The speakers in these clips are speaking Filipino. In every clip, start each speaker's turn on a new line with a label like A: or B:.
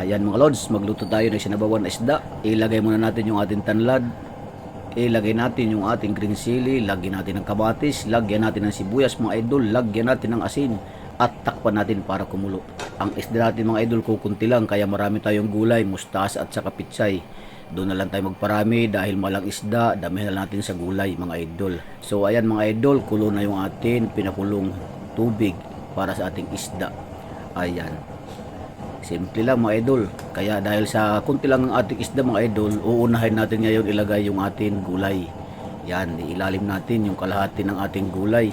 A: Ayan mga lods, magluto tayo ng sinabawan na isda. Ilagay muna natin yung ating tanlad. Ilagay natin yung ating green chili, lagyan natin ng kamatis, lagyan natin ng sibuyas mga idol, lagyan natin ng asin at takpan natin para kumulo. Ang isda natin mga idol kukunti lang kaya marami tayong gulay, mustasa at saka pitsay. Doon na lang tayo magparami dahil malang isda, damihan na natin sa gulay mga idol. So ayan mga idol, kulo na yung atin pinakulong tubig para sa ating isda. Ayan. Simple lang mga idol. Kaya dahil sa kunti lang ang ating isda mga idol, uunahin natin ngayon ilagay yung ating gulay. Yan, ilalim natin yung kalahati ng ating gulay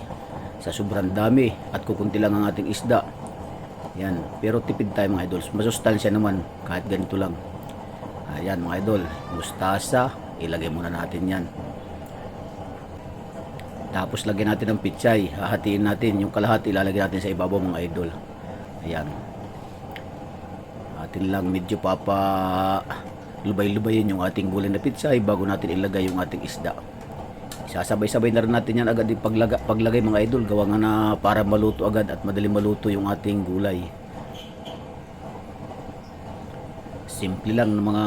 A: sa sobrang dami at kukunti lang ang ating isda. Yan, pero tipid tayo mga idol. Masustansya naman kahit ganito lang. Ayan mga idol, mustasa, ilagay muna natin yan. Tapos lagyan natin ng pitsay, hahatiin natin yung kalahati ilalagay natin sa ibabaw mga idol. Ayan. Atin lang medyo papa lubay-lubayin yung ating gulay na pitsay bago natin ilagay yung ating isda. Sasabay-sabay na rin natin yan agad yung paglaga, paglagay mga idol. Gawa nga na para maluto agad at madali maluto yung ating gulay. Simple lang ng mga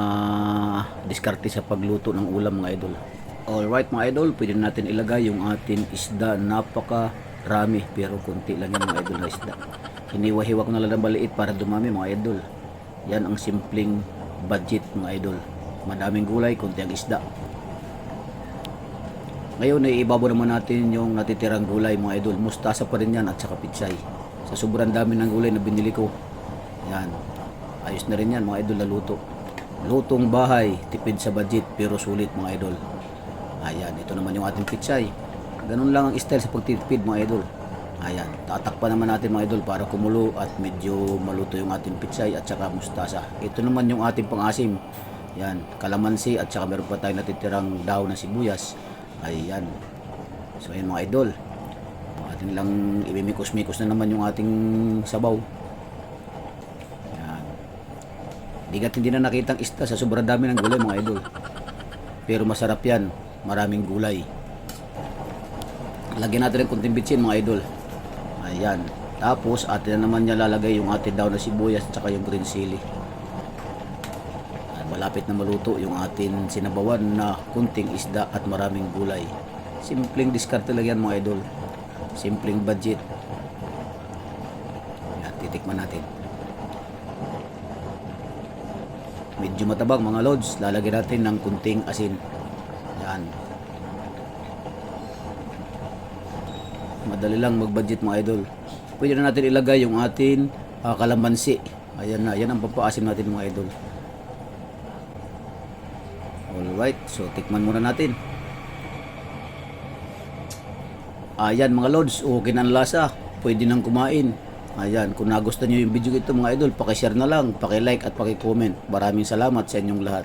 A: diskarte sa pagluto ng ulam mga idol. Alright mga idol, pwede na natin ilagay yung ating isda. Napaka rami pero konti lang yung mga idol na isda. Hiniwa-hiwa ko na lang ng maliit para dumami mga idol. Yan ang simpleng budget mga idol. Madaming gulay, konti ang isda. Ngayon ay ibabaw naman natin yung natitirang gulay mga idol. Mustasa pa rin yan at saka pitsay. Sa sobrang dami ng gulay na binili ko. Yan. Ayos na rin yan mga idol na luto. Lutong bahay, tipid sa budget pero sulit mga idol. Ayan, ito naman yung ating pitsay. Ganun lang ang style sa pagtitipid mga idol. Ayan, tatakpan naman natin mga idol para kumulo at medyo maluto yung ating pitsay at saka mustasa. Ito naman yung ating pangasim. Yan, kalamansi at saka meron pa tayong natitirang daw na sibuyas. Ayan. So ayan mga idol. Ating lang imimikos-mikos na naman yung ating sabaw. Yan. Digat hindi na nakitang ista sa sobrang dami ng gulay mga idol. Pero masarap yan. Maraming gulay. Lagyan natin ng kunting bitsin mga idol. Ayan. Tapos atin na naman niya lalagay yung ating daw na sibuyas at saka yung green chili. At malapit na maluto yung atin sinabawan na kunting isda at maraming gulay. Simpleng diskarte lang yan mga idol. Simpleng budget. Yan, titikman natin. Medyo matabang mga lods. Lalagyan natin ng kunting asin. Yan. Madali lang mag-budget mga idol. Pwede na natin ilagay yung atin ah, kalamansi. Ayan na, yan ang papaasim natin mga idol. Alright, so tikman muna natin. Ayan mga lods, okay na ang lasa. Pwede nang kumain. Ayan, kung nagustuhan nyo yung video ito mga idol, pakishare na lang, pakilike at pakicomment. Maraming salamat sa inyong lahat.